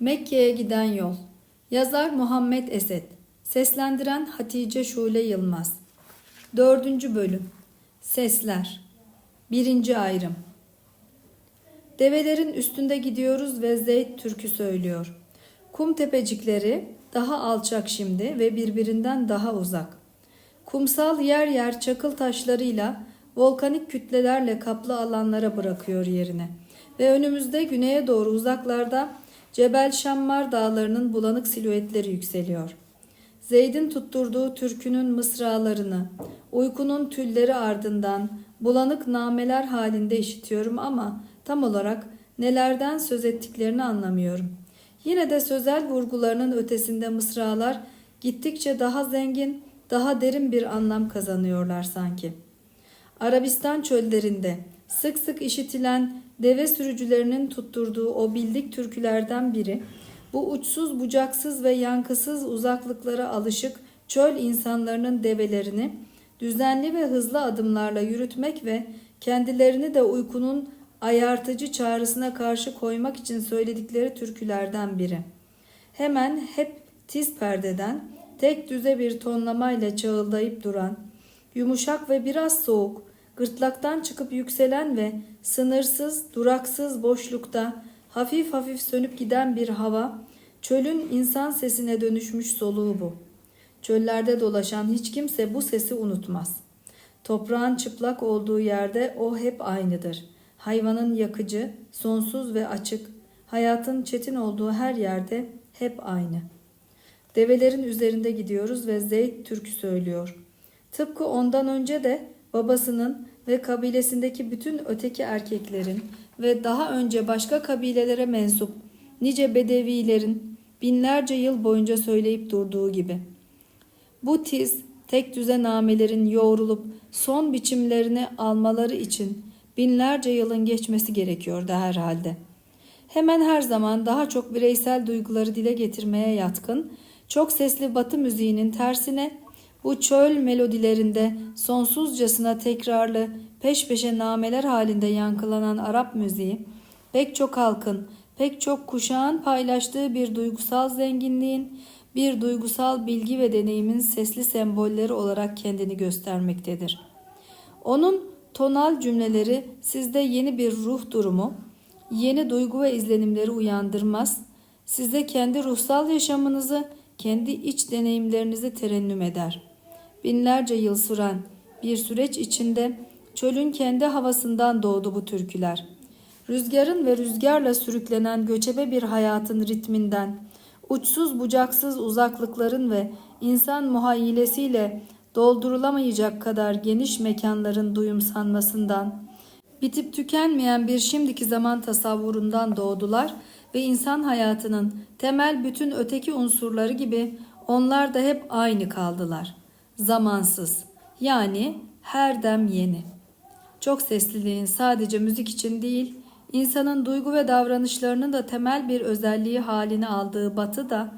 Mekke'ye giden yol. Yazar Muhammed Esed. Seslendiren Hatice Şule Yılmaz. Dördüncü bölüm. Sesler. Birinci ayrım. Develerin üstünde gidiyoruz ve Zeyd türkü söylüyor. Kum tepecikleri daha alçak şimdi ve birbirinden daha uzak. Kumsal yer yer çakıl taşlarıyla, volkanik kütlelerle kaplı alanlara bırakıyor yerine. Ve önümüzde güneye doğru uzaklarda Cebel Şammar dağlarının bulanık silüetleri yükseliyor. Zeyd'in tutturduğu türkünün mısralarını, uykunun tülleri ardından bulanık nameler halinde işitiyorum ama tam olarak nelerden söz ettiklerini anlamıyorum. Yine de sözel vurgularının ötesinde mısralar gittikçe daha zengin, daha derin bir anlam kazanıyorlar sanki. Arabistan çöllerinde sık sık işitilen deve sürücülerinin tutturduğu o bildik türkülerden biri, bu uçsuz bucaksız ve yankısız uzaklıklara alışık çöl insanlarının develerini düzenli ve hızlı adımlarla yürütmek ve kendilerini de uykunun ayartıcı çağrısına karşı koymak için söyledikleri türkülerden biri. Hemen hep tiz perdeden tek düze bir tonlamayla çağıldayıp duran, yumuşak ve biraz soğuk, gırtlaktan çıkıp yükselen ve sınırsız, duraksız boşlukta hafif hafif sönüp giden bir hava, çölün insan sesine dönüşmüş soluğu bu. Çöllerde dolaşan hiç kimse bu sesi unutmaz. Toprağın çıplak olduğu yerde o hep aynıdır. Hayvanın yakıcı, sonsuz ve açık, hayatın çetin olduğu her yerde hep aynı. Develerin üzerinde gidiyoruz ve Zeyd türkü söylüyor. Tıpkı ondan önce de babasının ve kabilesindeki bütün öteki erkeklerin ve daha önce başka kabilelere mensup nice bedevilerin binlerce yıl boyunca söyleyip durduğu gibi. Bu tiz, tek düze namelerin yoğrulup son biçimlerini almaları için binlerce yılın geçmesi gerekiyordu herhalde. Hemen her zaman daha çok bireysel duyguları dile getirmeye yatkın, çok sesli batı müziğinin tersine bu çöl melodilerinde sonsuzcasına tekrarlı peş peşe nameler halinde yankılanan Arap müziği, pek çok halkın, pek çok kuşağın paylaştığı bir duygusal zenginliğin, bir duygusal bilgi ve deneyimin sesli sembolleri olarak kendini göstermektedir. Onun tonal cümleleri sizde yeni bir ruh durumu, yeni duygu ve izlenimleri uyandırmaz, size kendi ruhsal yaşamınızı, kendi iç deneyimlerinizi terennüm eder. Binlerce yıl süren bir süreç içinde çölün kendi havasından doğdu bu türküler. Rüzgarın ve rüzgarla sürüklenen göçebe bir hayatın ritminden, uçsuz bucaksız uzaklıkların ve insan muhayyilesiyle doldurulamayacak kadar geniş mekanların duyumsanmasından, bitip tükenmeyen bir şimdiki zaman tasavvurundan doğdular ve insan hayatının temel bütün öteki unsurları gibi onlar da hep aynı kaldılar. Zamansız, yani her dem yeni. Çok sesliliğin sadece müzik için değil, insanın duygu ve davranışlarının da temel bir özelliği halini aldığı batı da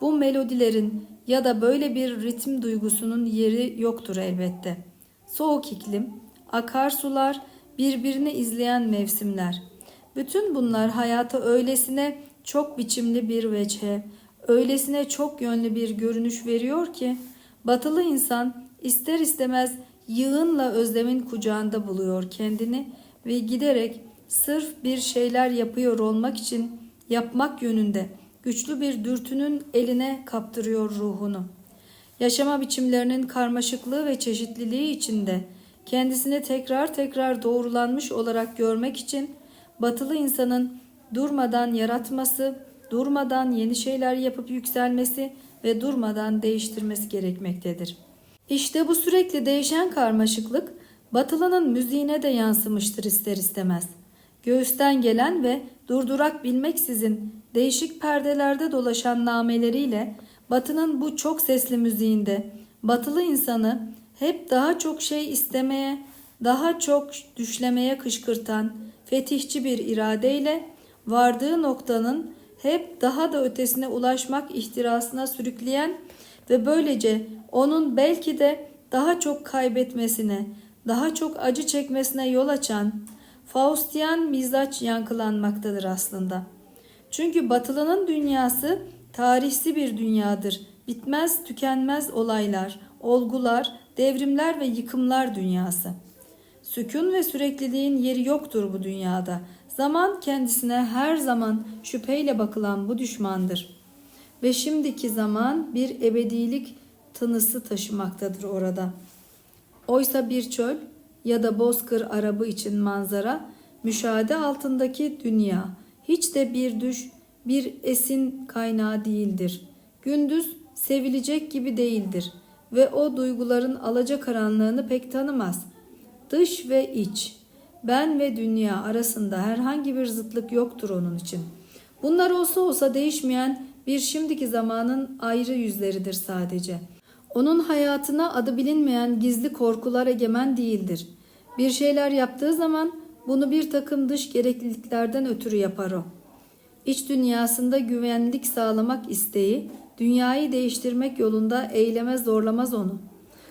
bu melodilerin ya da böyle bir ritim duygusunun yeri yoktur elbette. Soğuk iklim, akarsular, birbirini izleyen mevsimler. Bütün bunlar hayata öylesine çok biçimli bir veçhe, öylesine çok yönlü bir görünüş veriyor ki batılı insan ister istemez yığınla özlemin kucağında buluyor kendini ve giderek sırf bir şeyler yapıyor olmak için yapmak yönünde güçlü bir dürtünün eline kaptırıyor ruhunu. Yaşama biçimlerinin karmaşıklığı ve çeşitliliği içinde kendisini tekrar tekrar doğrulanmış olarak görmek için batılı insanın durmadan yaratması, durmadan yeni şeyler yapıp yükselmesi ve durmadan değiştirmesi gerekmektedir. İşte bu sürekli değişen karmaşıklık batılının müziğine de yansımıştır ister istemez. Göğüsten gelen ve durdurak bilmeksizin değişik perdelerde dolaşan nameleriyle batının bu çok sesli müziğinde batılı insanı hep daha çok şey istemeye, daha çok düşlemeye kışkırtan fetihçi bir iradeyle vardığı noktanın hep daha da ötesine ulaşmak ihtirasına sürükleyen ve böylece onun belki de daha çok kaybetmesine, daha çok acı çekmesine yol açan Faustian mizaç yankılanmaktadır aslında. Çünkü batılının dünyası tarihsi bir dünyadır. Bitmez tükenmez olaylar, olgular, devrimler ve yıkımlar dünyası. Sükun ve sürekliliğin yeri yoktur bu dünyada. Zaman kendisine her zaman şüpheyle bakılan bu düşmandır. Ve şimdiki zaman bir ebedilik tınısı taşımaktadır orada. Oysa bir çöl ya da bozkır arabı için manzara, müşahede altındaki dünya hiç de bir düş, bir esin kaynağı değildir. Gündüz sevilecek gibi değildir ve o duyguların alacakaranlığını pek tanımaz. Dış ve iç, ben ve dünya arasında herhangi bir zıtlık yoktur onun için. Bunlar olsa olsa değişmeyen bir şimdiki zamanın ayrı yüzleridir sadece. Onun hayatına adı bilinmeyen gizli korkular egemen değildir. Bir şeyler yaptığı zaman bunu bir takım dış gerekliliklerden ötürü yapar o. İç dünyasında güvenlik sağlamak isteği, dünyayı değiştirmek yolunda eyleme zorlamaz onu.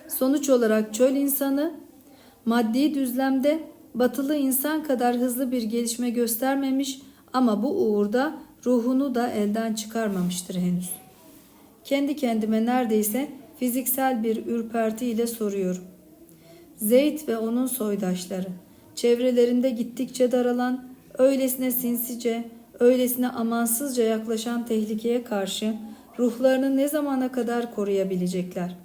Sonuç olarak çöl insanı, maddi düzlemde batılı insan kadar hızlı bir gelişme göstermemiş ama bu uğurda ruhunu da elden çıkarmamıştır henüz. Kendi kendime neredeyse fiziksel bir ürpertiyle soruyorum. Zeyd ve onun soydaşları, çevrelerinde gittikçe daralan, öylesine sinsice, öylesine amansızca yaklaşan tehlikeye karşı ruhlarını ne zamana kadar koruyabilecekler?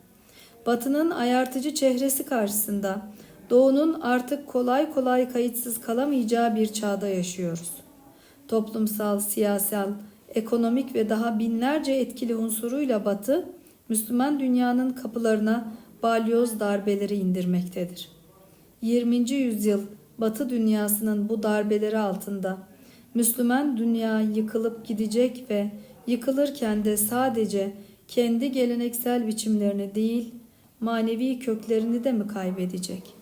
Batının ayartıcı çehresi karşısında doğunun artık kolay kolay kayıtsız kalamayacağı bir çağda yaşıyoruz. Toplumsal, siyasal, ekonomik ve daha binlerce etkili unsuruyla Batı, Müslüman dünyanın kapılarına balyoz darbeleri indirmektedir. 20. yüzyıl Batı dünyasının bu darbeleri altında Müslüman dünya yıkılıp gidecek ve yıkılırken de sadece kendi geleneksel biçimlerini değil, manevi köklerini de mi kaybedecek?''